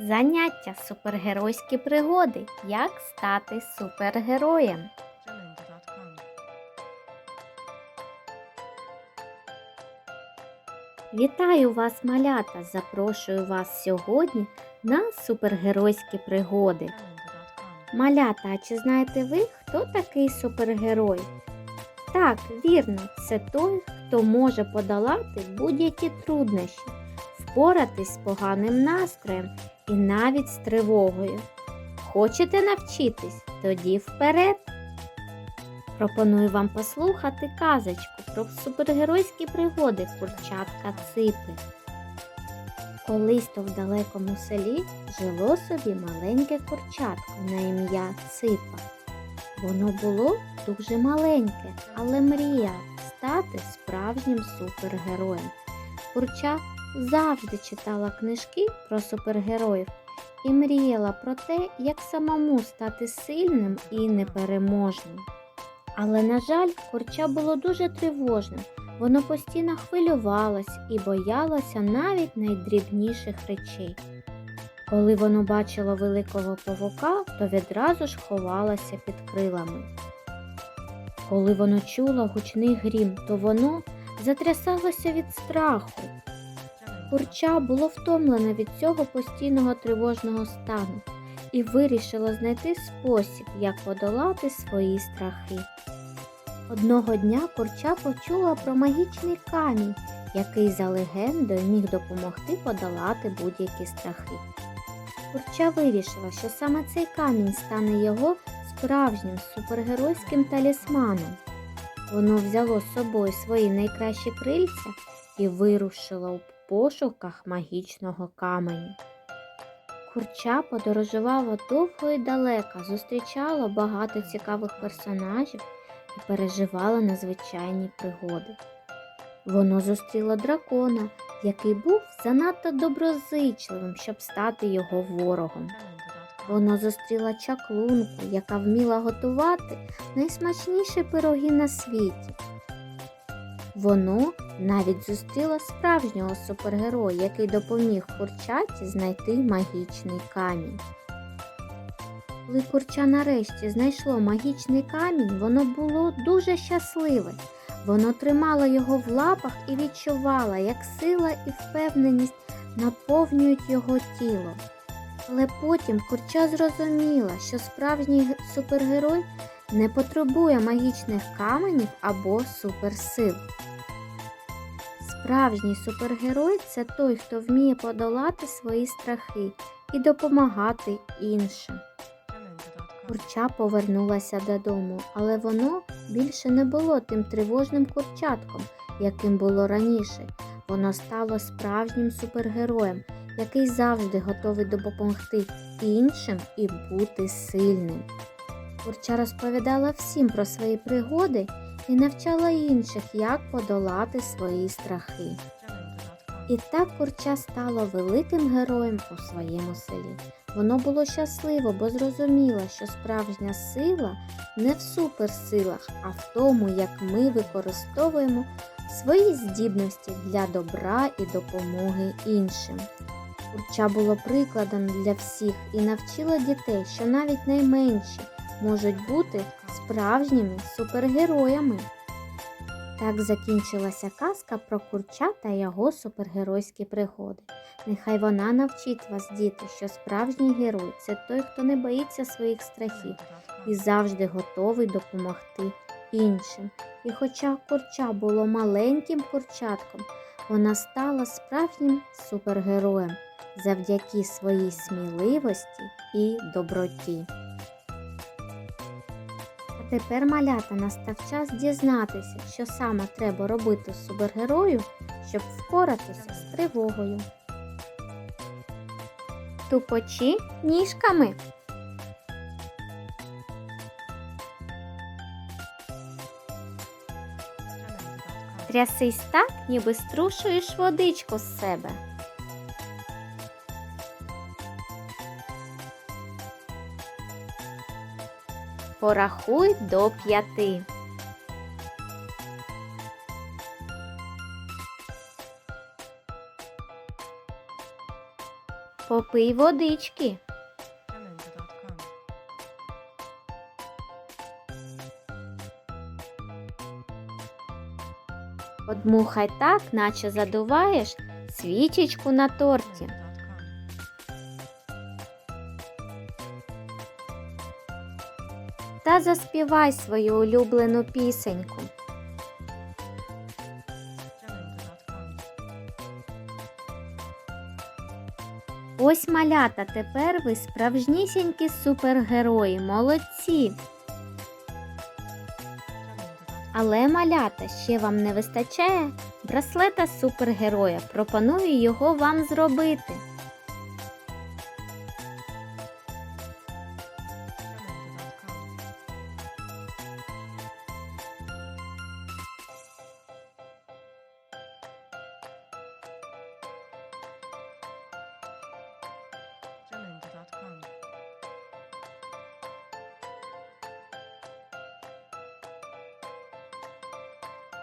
Заняття супергеройські пригоди. Як стати супергероєм? Вітаю вас, малята! Запрошую вас сьогодні на супергеройські пригоди. Малята, а чи знаєте ви, хто такий супергерой? Так, вірно, це той, хто може подолати будь-які труднощі, впоратись з поганим настроєм і навіть з тривогою. Хочете навчитись? Тоді вперед! Пропоную вам послухати казочку про супергеройські пригоди курчатка Ципи. Колись то в далекому селі жило собі маленьке курчатко на ім'я Ципа. Воно було дуже маленьке, але мріяв стати справжнім супергероєм. Курча завжди читала книжки про супергероїв і мріяла про те, як самому стати сильним і непереможним. Але, на жаль, курча було дуже тривожним. Воно постійно хвилювалось і боялося навіть найдрібніших речей. Коли воно бачило великого павука, то відразу ж ховалося під крилами. Коли воно чуло гучний грім, то воно затрясалося від страху. Курча було втомлене від цього постійного тривожного стану і вирішило знайти спосіб, як подолати свої страхи. Одного дня курча почула про магічний камінь, який за легендою міг допомогти подолати будь-які страхи. Курча вирішила, що саме цей камінь стане його справжнім супергеройським талісманом. Воно взяло з собою свої найкращі крильця і вирушило у пошуках магічного каменю. Курча подорожувала довго і далеко, зустрічала багато цікавих персонажів і переживала надзвичайні пригоди. Воно зустріло дракона, який був занадто доброзичливим, щоб стати його ворогом. Воно зустріла чаклунку, яка вміла готувати найсмачніші пироги на світі. Воно навіть зустріло справжнього супергероя, який допоміг курчаті знайти магічний камінь. Коли курча нарешті знайшло магічний камінь, воно було дуже щасливе. Воно тримало його в лапах і відчувало, як сила і впевненість наповнюють його тіло. Але потім курча зрозуміла, що справжній супергерой не потребує магічних каменів або суперсил. Справжній супергерой це той, хто вміє подолати свої страхи і допомагати іншим. Курча повернулася додому, але воно більше не було тим тривожним курчатком, яким було раніше. Воно стало справжнім супергероєм, який завжди готовий допомогти іншим і бути сильним. Курча розповідала всім про свої пригоди і навчала інших, як подолати свої страхи. І так курча стало великим героєм у своєму селі. Воно було щасливо, бо зрозуміло, що справжня сила не в суперсилах, а в тому, як ми використовуємо свої здібності для добра і допомоги іншим. Курча було прикладом для всіх і навчила дітей, що навіть найменші можуть бути справжніми супергероями. Так закінчилася казка про курча та його супергеройські пригоди. Нехай вона навчить вас, діти, що справжній герой це той, хто не боїться своїх страхів і завжди готовий допомогти іншим. І хоча курча було маленьким курчатком, вона стала справжнім супергероєм завдяки своїй сміливості і доброті. Тепер, малята, настав час дізнатися, що саме треба робити супергерою, щоб впоратися з тривогою. Тупочі ніжками. Трясись так, ніби струшуєш водичку з себе. Порахуй до п'яти. Попий водички. Подмухай так, наче задуваєш свічечку на торті. Та заспівай свою улюблену пісеньку. Ось малята, тепер ви справжнісінькі супергерої, молодці. Але малята, ще вам не вистачає браслета супергероя. Пропоную його вам зробити.